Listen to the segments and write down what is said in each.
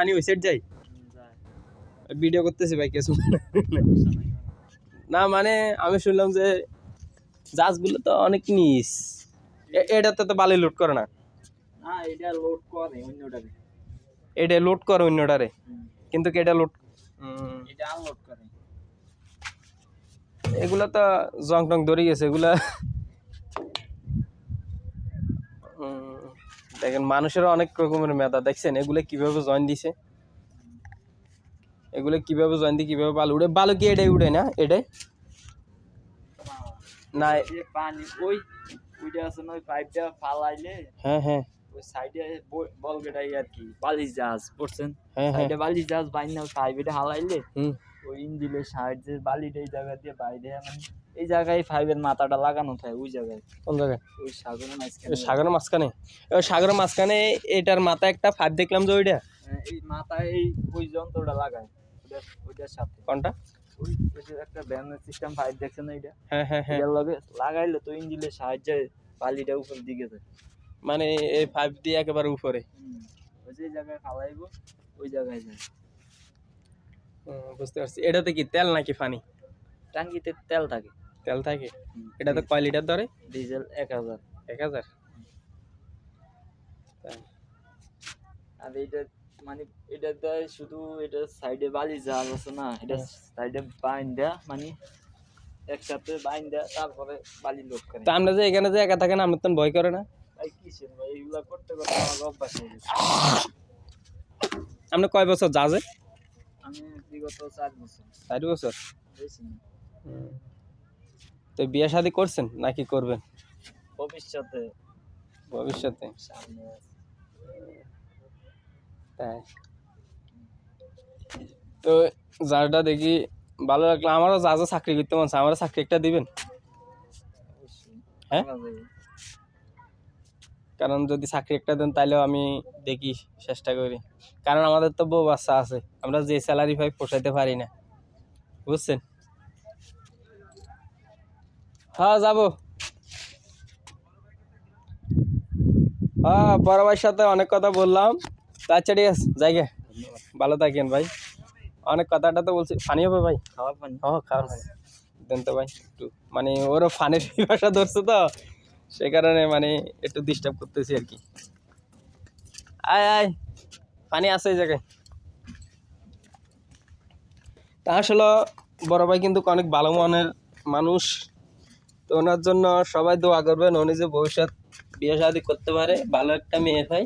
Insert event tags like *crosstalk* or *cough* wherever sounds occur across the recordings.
পানি ওই সাইড যাই? ভিডিও করতেছি ভাই কিছু না মানে আমি শুনলাম যে জাহাজগুলো তো অনেক নিস। এটাতে তো বালি লোড করে না। এটা লোড করে অন্যটাকে এটা লোড করে অন্যটারে। কিন্তু এটা লোড এটা আনলোড করে এগুলা তো জং টং ধরে গেছে এগুলা দেখেন মানুষের অনেক রকমের মেধা। দেখছেন এগুলা কীভাবে জয়েন দিছে? এগুলো কীভাবে জয়েন দিয়ে কীভাবে বালু উড়ে বালু কি এটাই উড়ে না? এটাই না পানি ওই ওইটা আছে না ওই পাইপটা ফালাইলে হ্যাঁ হ্যাঁ। ওই সাইডে বল গেটাই আর কি বালিশ জাহাজ পড়ছেন। হ্যাঁ হ্যাঁ। বালিশ জাহাজ বাইন না ওই পাইপটা হালাইলে হুম। ওই ইঞ্জিনের সাইড যে বালিটা এই জায়গা দিয়ে বাইরে মানে এই জায়গায় ফাইভের মাথাটা লাগানো থাকে ওই জায়গায়। কোন জায়গায়? ওই সাগরের মাঝখানে। সাগরের মাঝখানে? ওই সাগরের মাঝখানে এটার মাথায় একটা ফাইভ দেখলাম যে ওইটা? হ্যাঁ, এই মাথায় এই ওই যন্ত্রটা লাগায় ওইটা ওইটার সাথে। কোনটা? ওই একটা ব্যান সিস্টেম পাইপ দেখছেন না এটা? হ্যাঁ হ্যাঁ হ্যাঁ। লাগাইলে তো ইঞ্জিনের সাহায্যে বালিটা উপর দিকে যায়। মানে এই ফাইভ দিয়ে একেবারে উপরে। ওই যে জায়গায় ফালাইবো ওই জায়গায় যায়। বুঝতে পারছি। এটাতে কি তেল নাকি পানি? টাঙ্কিতে তেল থাকে। তেল থাকে? এটাতে কয় লিটার ধরে? ডিজেল এক হাজার। এক হাজার। আর এইটা মানে এটা দেয় শুধু এটা সাইডে বালি জাহাজ আছে না এটা সাইডে বাইন দেয়া মানে একসাথে বাইন দেয়া তারপরে বালি লোড করে। তা আমরা যে এখানে যে একা থাকেন আপনার তো ভয় করে না। ভাই কিসের ভাই এগুলা করতে করতে আমার অভ্যাস হয়ে গেছে। আপনি কয় বছর যাজে আমি বিগত চার বছর। চার বছর? তো বিয়ে শাদি করছেন নাকি করবেন? ভবিষ্যতে। ভবিষ্যতে। তাই। তো যারটা দেখি ভালো লাগল। আমারও যা যা চাকরি করতে মন আমারও চাকরি একটা দিবেন? হ্যাঁ? কারণ যদি চাকরি একটা দেন তাহলেও আমি দেখি চেষ্টা করি। কারণ আমাদের তো বউ বাচ্চা আছে আমরা যে স্যালারি পাই পোষাইতে পারি না। বুঝছেন? হ্যাঁ যাব। হ্যাঁ বড় ভাইয়ের সাথে অনেক কথা বললাম। তা আচ্ছা ঠিক আছে জায়গা ভালো থাকেন ভাই। অনেক কথাটা তো বলছি। ফানি হবে ভাই? খাওয়ার পানি। ও খাওয়ার পানি। দেন তো ভাই একটু। মানে ওরও ফানের *laughs* ভাষা ধরছে তো। সে কারণে মানে একটু ডিস্টার্ব করতেছি আর কি। আয় আয় পানি আছে এই জায়গায়। তা আসলে বড় ভাই কিন্তু অনেক ভালো মনের মানুষ। তো ওনার জন্য সবাই দোয়া করবেন উনি যে ভবিষ্যৎ বিয়ে শাদি করতে পারে ভালো একটা মেয়ে ভাই।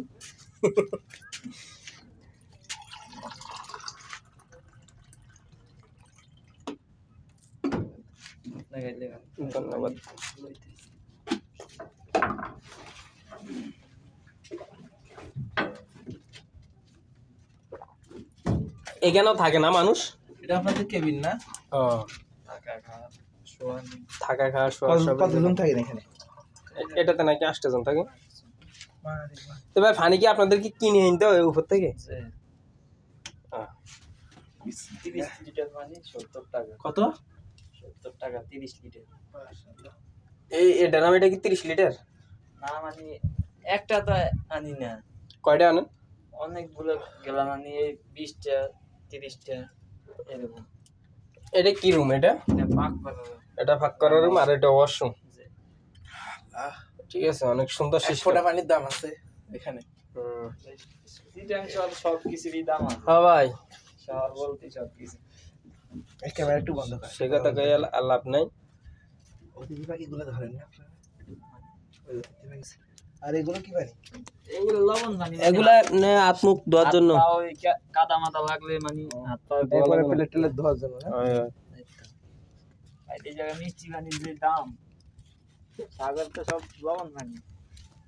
ধন্যবাদ। এখানেও থাকে না মানুষ? এটা আপনাদের কেবিন না? ও। থাকা খাওয়া শোয়ান থাকা খাওয়া শোয়া কতজন থাকেন এখানে? এটাতে নাকি আটটা জন থাকে। তো ভাই ফানি কি আপনাদের কি কিনে নিতে হয় উপর থেকে? টাকা। কত? সত্তর টাকা তিরিশ লিটার। এই এটা নাম এটা কি তিরিশ লিটার? না মানে একটা তো আনি না। কয়টা আনেন? অনেকগুলো গেলাম আনি এই বিশটা তিরিশটা এরকম। এটা কি রুম এটা? এটা পাক করার এটা ফাঁক করার রুম আর এটা ওয়াশরুম যে আহ, ঠিক আছে অনেক সুন্দর সিস্টেম ফোঁটা পানির দাম আছে এখানে। সব কিছুরই দাম আছে। হ্যাঁ ভাই। শহর বলতে সব কিছু এই ক্যামেরা একটু বন্ধ কর। সে কথা কই আর- আর লাভ নাই। অতিথি পাখিগুলো ধরেন না আপনারা ওই অতিথি পাখি আছে। আর এগুলো কি পানি এগুলো লবণ পানি এগুলা হাত মুখ ধোয়ার জন্য। কাদা মাথা লাগলে মানে হাত পা এরপরে প্লেট টেলেট ধোয়ার জন্য না। এই জায়গায় মিষ্টি পানির যে দাম সাগর তো সব লবণ পানি।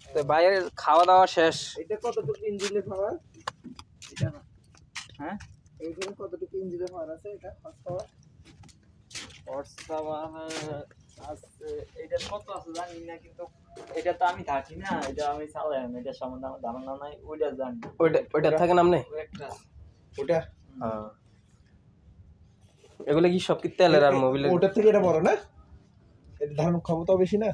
তো ভাইয়ের খাওয়া দাওয়া শেষ। এটা কতটুকু ইঞ্জিনে পাওয়ার এটা না। হ্যাঁ? এইখানে কতটুকু ইঞ্জিনে পাওয়ার আছে এটা? ফার্স্ট পাওয়ার কত আছে জানি না কিন্তু এটা তো আমি থাকি না এটা আমি এটা সম্বন্ধে আমার ধারণা নাই ওইটা জানি ওইটা ওইটা থাকে নামনে ওই ওটা হ্যাঁ এগুলো কি সব কি তেলের আর মোবিলের? ওটার থেকে এটা বড় না? এটা ধারণ ক্ষমতাও বেশি না?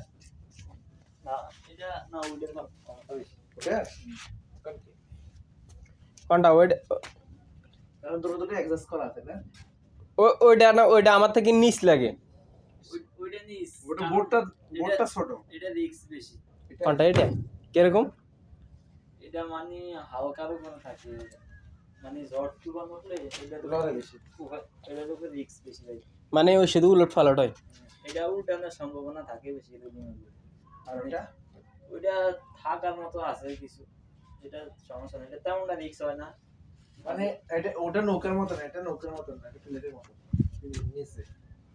না এটা না ওইটার ক্ষমতা বেশি। ওটা কোনটা ওইটা এখন দুটো দুটো অ্যাডজাস্ট করা আছে না? ও- ওইটা না ওইটা আমার থেকে নিচ লাগে। ওইটা নিস। ওটা বোর্ডটা এটা- বোর্ডটা ছোট। এটা রিস্ক বেশি। কোনটা এটা? কীরকম? এটা মানে থাকে। মানে ঝড় তুফান উঠলে এটা তো বেশি। এটার উপরে রিস্ক বেশি ভাই মানে ওই শুধু উলট ফালট হয়। এটা উল্টানোর সম্ভাবনা থাকে বেশি আর ওটা ওইটা থাকার মতো আছে কিছু। এটা সমস্যা নেই। এটা তেমনটা রিস্ক হয় না। মানে এটা ওটা নৌকার মতো না এটা নৌকার মতো না এটা প্লেটের মতো। নিচে।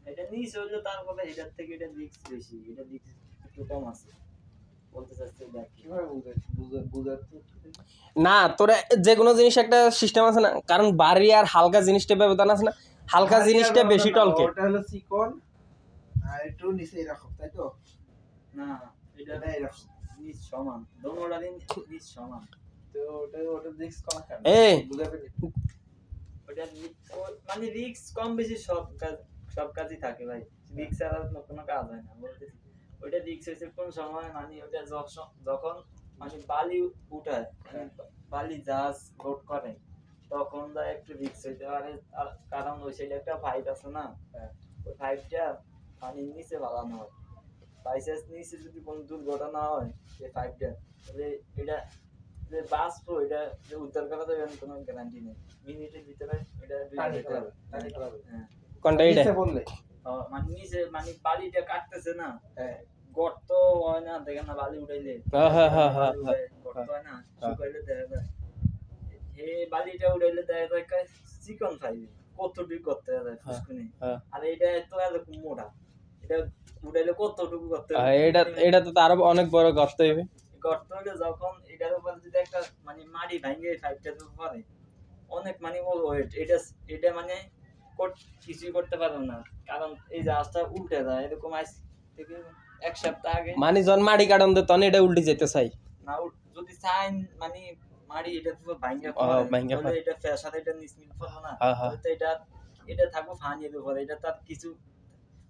এটা নিচ হইলে তারপরে এটার থেকে এটা রিস্ক বেশি এটা রিস্ক একটু কম আছে। বলতে চাচ্ছি দেখ কীভাবে বুঝাই বুঝা বুঝার না তোরা যে কোনো জিনিস একটা সিস্টেম আছে না কারণ বাড়ি আর হালকা জিনিসটা ব্যবধান আছে না হালকা জিনিসটা বেশি টলকে। ওটা হলো চিকন আর একটু নিচে এরকম তাই তো? না এটা এরকম। নিচ সমান দোনোটা দিন নিচ সমান। তো ওটা ওটা রিস্ক কম কেন এই। মানে রিস্ক কম বেশি সব কাজ সব কাজই থাকে ভাই। রিস্ক ছাড়া কোনো কাজ হয় না বলতেছি। ওইটা রিক্স হয়েছে কোন সময় মানে ওটা যখন মানে বালি উঠায় মানে বালি জাহাজ লোড করে তখন যা একটু রিস্ক হইতে পারে। কারণ ওই সাইডে একটা পাইপ আছে না? হ্যাঁ। ওই পাইপটা পানির নিচে বাড়ানো হয়। বাইচান্স নিচে যদি কোনো দুর্ঘটনা হয় এই পাইপটা তাহলে এটা যে বাঁচবো এটা যে উদ্ধার করা যাবে কোনো গ্যারান্টি নেই। মিনিটের ভিতরে এটা হ্যাঁ। কোনটা এটা বললে। মানে নিচে মানে বালিটা কাটতেছে না? হ্যাঁ। গর্ত হয় না দেখেন না বালি উঠাইলে হ্যাঁ, হ্যাঁ, হ্যাঁ, হ্যাঁ, বালি উঠায়, গর্ত হয় না হ্যাঁ। শুকাইলে দেখা যায়। হে বালিটা উঠাইলে দেখা যায় চিকন পাইবে কতটুকু করতে যায় ফুসকুনি? হ্যাঁ। আর এটা তো এরকম মোটা। এটা উঠাইলে কতটুকু করতে আহ, এটা এটা তো আরও অনেক বড় গর্ত হইবে গর্ত হলে যখন এটার উপর যদি একটা মানে মাটি ভাঙে ফাইভটার উপরে অনেক মানে ওয়েট এটা এটা মানে কিছুই করতে পারবে না। কারণ এই জাহাজটা উল্টে যায় এরকম আজ থেকে এক সপ্তাহ আগে। মানে তখন এটা উল্টে যেতে চাই। না যদি চাই মানে এটা তো ভাঙে ও, পড়ে। এটা এটা নিসমিল না। হ্যাঁ, হ্যাঁ। তো এটা এটা থাকব ফানির উপরে এটা তার কিছু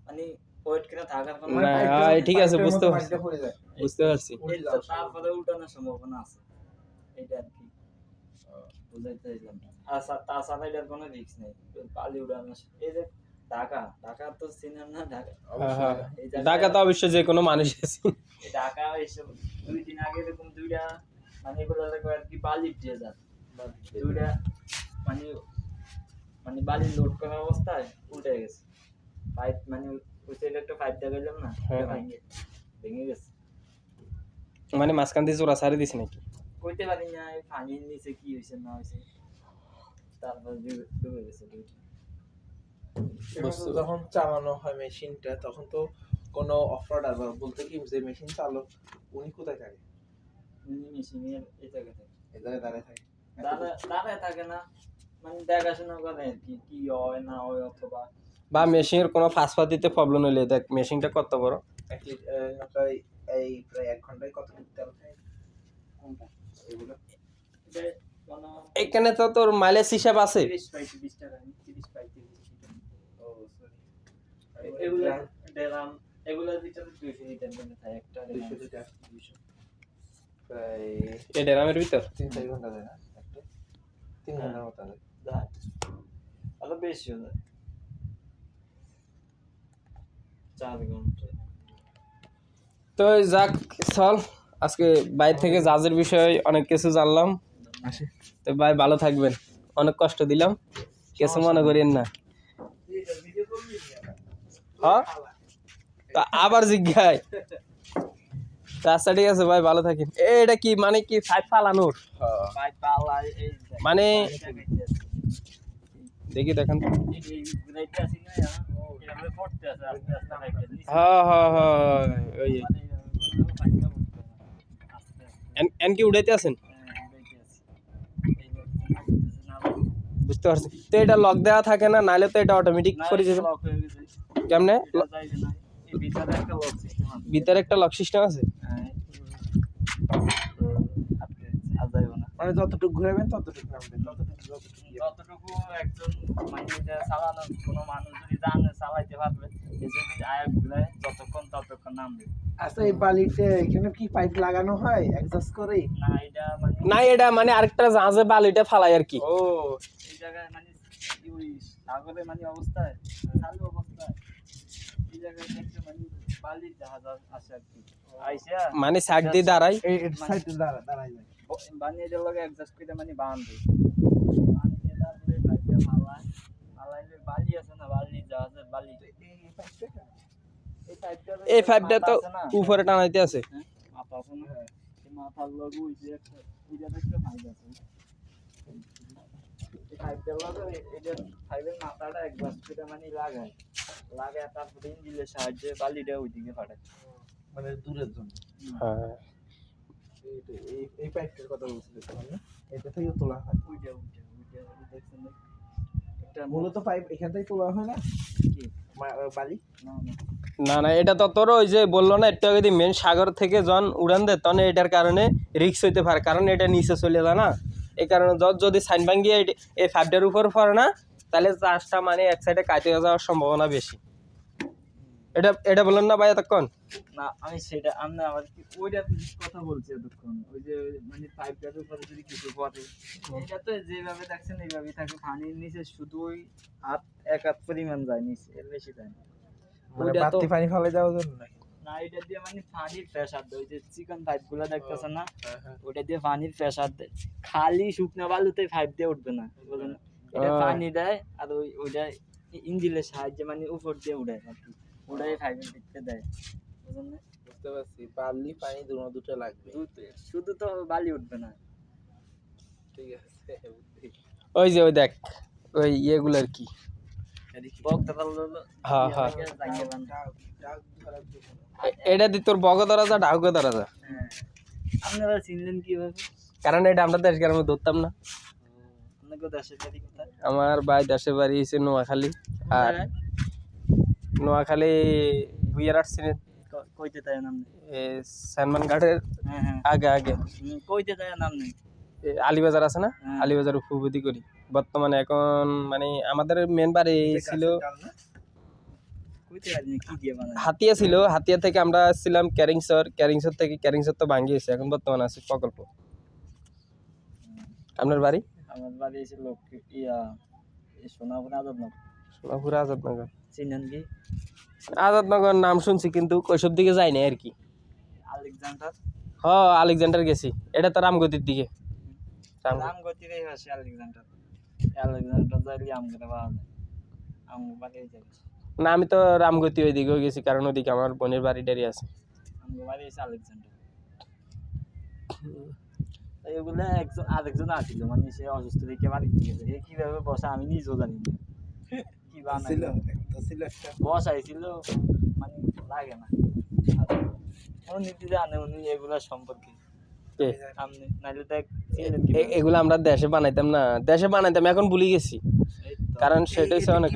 মানে ওয়েট করে থাকার কোনো হ্যাঁ, ঠিক আছে, বুঝতে পারছি। বুঝতে পারছি। তারপরে উল্টানোর সম্ভাবনা আছে। এটা আর কি। বুঝাইতে চাইলাম আর তাছাড়া এটার কোনো রিস্ক নেই। পালি উড়ানো এই যে ঢাকা ঢাকা তো সিনেমা না ঢাকা হ্যাঁ, হ্যাঁ। ঢাকা তো অবশ্য যে কোনো মানুষ আছে এই ঢাকা এসব দুই দিন আগে এরকম দুইটা মানে এগুলো আর কি বালি দিয়ে যান দুইটা মানে মানে বালি লোড করা অবস্থায় উল্টে গেছে। পাইপ মানে সাইডে একটা পাইপ দেখাইলাম না হ্যাঁ, এটা হ্যাঁ। ভেঙে ভেঙে গেছে। মানে মাঝখান দিয়ে জোড়া সারি দিস নাকি? কইতে পারি না পানির নিচে কি হয়েছে না হয়েছে তারপর ডুবে ডুবে গেছে দুইটা যখন চালানো হয় মেশিনটা তখন তো কোনো অফরোডার বা বলতে কি যে মেশিন চালক উনি কোথায় থাকে? উনি মেশিনের এই জায়গায় দাঁড়ায় থাকে? দাদায় থাকে না। মানে দেখাশোনা করে আর কি কি হয় না হয় অথবা বা মেশিনের কোনো ফাঁসপাতিতে প্রবলেম হইলে দেখ মেশিনটা কত বড়? এই প্রায় এক ঘন্টায় কত তেল খায় এখানে তো তোর মাইলেজ হিসাব আছে। ড্রামের ভিতর? তিন চার ঘণ্টা যায় না তিন ঘণ্টার মতো যায় যায় আরও বেশি হয়ে যায় চার ঘণ্টা। তো যাক চল। আজকে বাইরে থেকে জাজের বিষয়ে অনেক কিছু জানলাম। তো ভাই ভালো থাকবেন। অনেক কষ্ট দিলাম। কিছু মনে করেন না। হ্যাঁ? তা আবার জিজ্ঞায়। আচ্ছা ঠিক আছে ভাই ভালো থাকেন। এটা কি মানে কি ফাইভ ফালানোর ভাই পালা এই দেখ, মানে। দেখি দেখেন। হ্যাঁ হ্যাঁ হ্যাঁ ওই মানে এভাবে ফাইটটা করতে হবে। আস্তে আস্তে এন- এন কি উঠাইতে আছেন বুঝতে পারছি তো এটা লক দেওয়া থাকে না নাহলে তো এটা অটোমেটিক করে হয়ে। কেমনে ভিতরে একটা lock system আছে। ভিতরে একটা লক সিস্টেম আছে হ্যাঁ। মানে যতটুকু ঘুরাবেন ততটুকু নামবে ততটুকু যতটুকু একজন মানে চালানো কোনো মানুষ যদি চালাইতে পারবে। এ যদি আয়া ঘুরে যতক্ষণ ততক্ষণ নামবে। আচ্ছা এই বালিতে এখানে কি পাইপ লাগানো হয়? অ্যাডজাস্ট করে? না এটা মানে না এটা মানে আরেকটা জাহাজে বালিটা ফালাই আর কি। ও এই জায়গায় মানে ওই সাগরে মানে অবস্থায় চালু অবস্থায় এই জায়গায় দেখতে মানে বালির জাহাজ আসে আর কি। আইসা মানে সাইড দিয়ে দাঁড়াই এই সাইডে দাঁড়া দাঁড়াই যায়। বানিয়ে দেওয়ার লগে অ্যাডজাস্ট করে মানে বাঁধবে বানিয়ে বালি আছে না বালি জাহাজের বালি। এই পাইপটা তো না? উপরে টানাইতে আছে। হ্যাঁ, মাথা আছে না? মাথার লগে ওই যে একটা একটা আছে। এই লগে এটা মাথাটা করে মানে লাগায়। লাগায় তারপরে ইঞ্জিনের সাহায্যে বালিটা ওইদিকে পাঠায় মানে দূরের জন্য। হ্যাঁ। এইটা- এই এই পাইপটার কথা বলছিস তোমার না এটা থেকেও তোলা হয়। ওইটা ওইটা ওইটা দেখছেন না? একটা মূলত পাইপ এখান থেকে তোলা হয় না? বালি? না না। না না এটা তো তোর ওই যে বলল না একটু আগে যদি মেন সাগর থেকে জন উড়ান দেয় তখন এটার কারণে রিক্স হইতে পারে কারণ এটা নিচে চলে যায় না। এই কারণে যত যদি সাইন ভাঙ্গিয়ে এই- এই ফাইভটার উপর পড়ে না তাহলে চাষটা মানে এক সাইডে কাটিয়ে যাওয়ার সম্ভাবনা বেশি। এটা এটা বললেন না ভাই এতক্ষণ। না আমি সেটা আমি আবার কি ওইটা কথা বলছি এতক্ষণ ওই যে মানে পাইপটার উপরে যদি কিছু পড়ে এটা তো যেভাবে দেখছেন এইভাবেই থাকে। পানির নিচে শুধু ওই হাত এক হাত পরিমাণ যায় নিচে এর বেশি যায় না। মানে বাড়তি পানি ফেলে যাওয়ার জন্য না এটা দিয়ে মানে পানির প্রেসার দেয়। ওই যে চিকন পাইপগুলো দেখতেছেন না? হ্যাঁ হ্যাঁ। ওটা দিয়ে পানির প্রেসার দেয়। খালি শুকনো বালুতে পাইপ দিয়ে উঠবে না বুঝলেন? এটা পানি দেয় আর ওই ওইটা ইঞ্জিনের সাহায্যে মানে উপর দিয়ে উড়ায় আর কি। ওটাই দেয়। বুঝলেন? না? বুঝতে পারছি বালি পানি দুটো দুটো লাগবে। শুধু তো বালি উঠবে না। ঠিক আছে ওই যে ওই দেখ ওই ইয়েগুলো আর কি হ্যাঁ, হ্যাঁ। এটা দিয়ে তোর বগ ধরা যা ডাউকে ধরা যা। হ্যাঁ। আপনারা চিনলেন কীভাবে? কারণ এটা আমরা দেশ গ্রামে ধরতাম না। আমার ভাই দেশের বাড়ি হচ্ছে নোয়াখালী। আর জায়গায়? নোয়াখালী ভুইয়ার আসছেন ক- কইতে তাই নাম ঘাটের হ্যাঁ হ্যাঁ। আগে আগে। কইতে তাই নাম নেই। আলীবাজার আছে না? হ্যাঁ। আলীবাজার উপবৃদ্ধি করি। বর্তমানে এখন মানে আমাদের মেন বাড়ি ছিল হাতিয়া ছিল। হাতিয়া থেকে আমরা ছিলাম ক্যারিংসর ক্যারিংসর থেকে ক্যারিংসর তো ভাঙ্গিয়েছে এখন বর্তমানে আছে প্রকল্প। আপনার বাড়ি? আমার বাড়ি লোক ইয়া সোনাপুর আজাদনগর। সোনাপুর আজাদনগর। চিনেন কি আজাদনগর নাম শুনছি কিন্তু ওইসব দিকে যাই না আর কি। আলেকজান্ডার? হ আলেকজান্ডার গেছি। এটা তো রামগতির দিকে। রাম- নাম এই ভাষা আলেকজান্ডার। আলেকজান্ডার যাইলে আমগরে পাওয়া যায়। বাড়ি জায়গায় না আমি তো রামগতি ওই দিকেও গেছি কারণ ওদিকে আমার বোনের বাড়ি টাড়ি আছে। আমগো বাড়ি আলেকজান্ডার। এগুলো একজন আরেকজন আসছিল মানে সে অসুস্থ দেখে বাড়ি থেকে গেছে কীভাবে বসা আমি নিজেও জানি না। কি ছিল একটা ছিল একটা। বসাইছিল মানে লাগে না। উনি এগুলা সম্পর্কে? কে? দেখ এগুলো আমরা দেশে বানাইতাম না। দেশে বানাইতাম এখন ভুলে গেছি। কারণ সেটাই অনেক